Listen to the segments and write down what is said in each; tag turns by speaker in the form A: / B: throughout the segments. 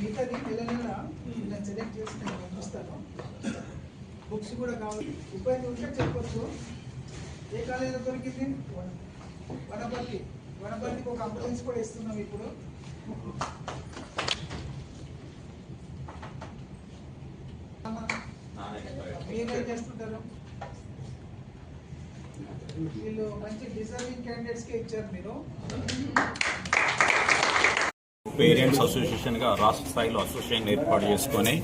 A: మిగతాది నెల నెల ఇలా సెలెక్ట్ చేసి నేను పంపిస్తాను. బుక్స్ కూడా కావాలి. ఉపయోగం ఉంటే చెప్పొచ్చు. ఏ కాలేజీలో దొరికింది? వనపర్తి వనపర్తికి ఒక అంబులెన్స్ కూడా ఇస్తున్నాం ఇప్పుడు. మీరేం చేస్తుంటారు? వీళ్ళు మంచి డిజర్వింగ్ క్యాండిడేట్స్కే ఇచ్చారు మీరు.
B: పేరెంట్స్ అసోసియేషన్గా రాష్ట్ర స్థాయిలో అసోసియేషన్ ఏర్పాటు చేసుకొని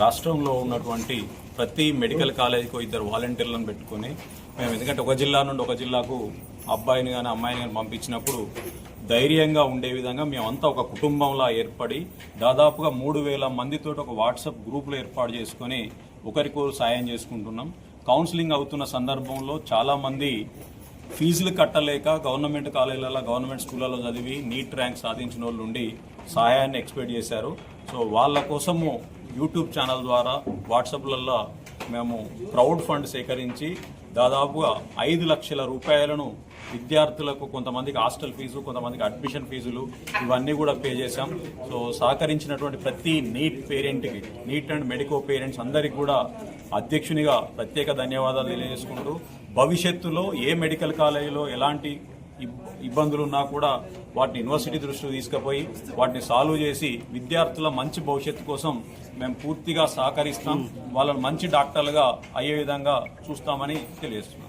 B: రాష్ట్రంలో ఉన్నటువంటి ప్రతి మెడికల్ కాలేజీకి ఇద్దరు వాలంటీర్లను పెట్టుకొని మేము ఎందుకంటే ఒక జిల్లా నుండి ఒక జిల్లాకు అబ్బాయిని కానీ అమ్మాయిని కానీ పంపించినప్పుడు ధైర్యంగా ఉండే విధంగా మేమంతా ఒక కుటుంబంలా ఏర్పడి దాదాపుగా మూడు వేల మందితో ఒక వాట్సాప్ గ్రూపులు ఏర్పాటు చేసుకొని ఒకరికొకరు సాయం చేసుకుంటున్నాం. కౌన్సిలింగ్ అవుతున్న సందర్భంలో చాలామంది ఫీజులు కట్టలేక గవర్నమెంట్ కాలేజీలలో గవర్నమెంట్ స్కూళ్ళలో చదివి నీట్ ర్యాంక్ సాధించిన వాళ్ళు ఉండి సహాయాన్ని ఎక్స్పెక్ట్ చేశారు. సో వాళ్ళ కోసము యూట్యూబ్ ఛానల్ ద్వారా వాట్సాప్లలో మేము క్రౌడ్ ఫండ్ సేకరించి దాదాపుగా ఐదు లక్షల రూపాయలను విద్యార్థులకు కొంతమందికి హాస్టల్ ఫీజు కొంతమందికి అడ్మిషన్ ఫీజులు ఇవన్నీ కూడా పే చేశాం. సో సహకరించినటువంటి ప్రతి నీట్ పేరెంట్కి నీట్ అండ్ మెడికో పేరెంట్స్ అందరికీ కూడా అధ్యక్షునిగా ప్రత్యేక ధన్యవాదాలు తెలియజేసుకుంటూ భవిష్యత్తులో ఏ మెడికల్ కాలేజీలో ఎలాంటి ఇబ్- ఇబ్బందులు ఉన్నా కూడా వాటిని యూనివర్సిటీ దృష్టికి తీసుకుపోయి వాటిని సాల్వ్ చేసి విద్యార్థుల మంచి భవిష్యత్తు కోసం మేము పూర్తిగా సహకరిస్తాం. వాళ్ళని మంచి డాక్టర్లుగా అయ్యే విధంగా చూస్తామని తెలియజేస్తున్నాం.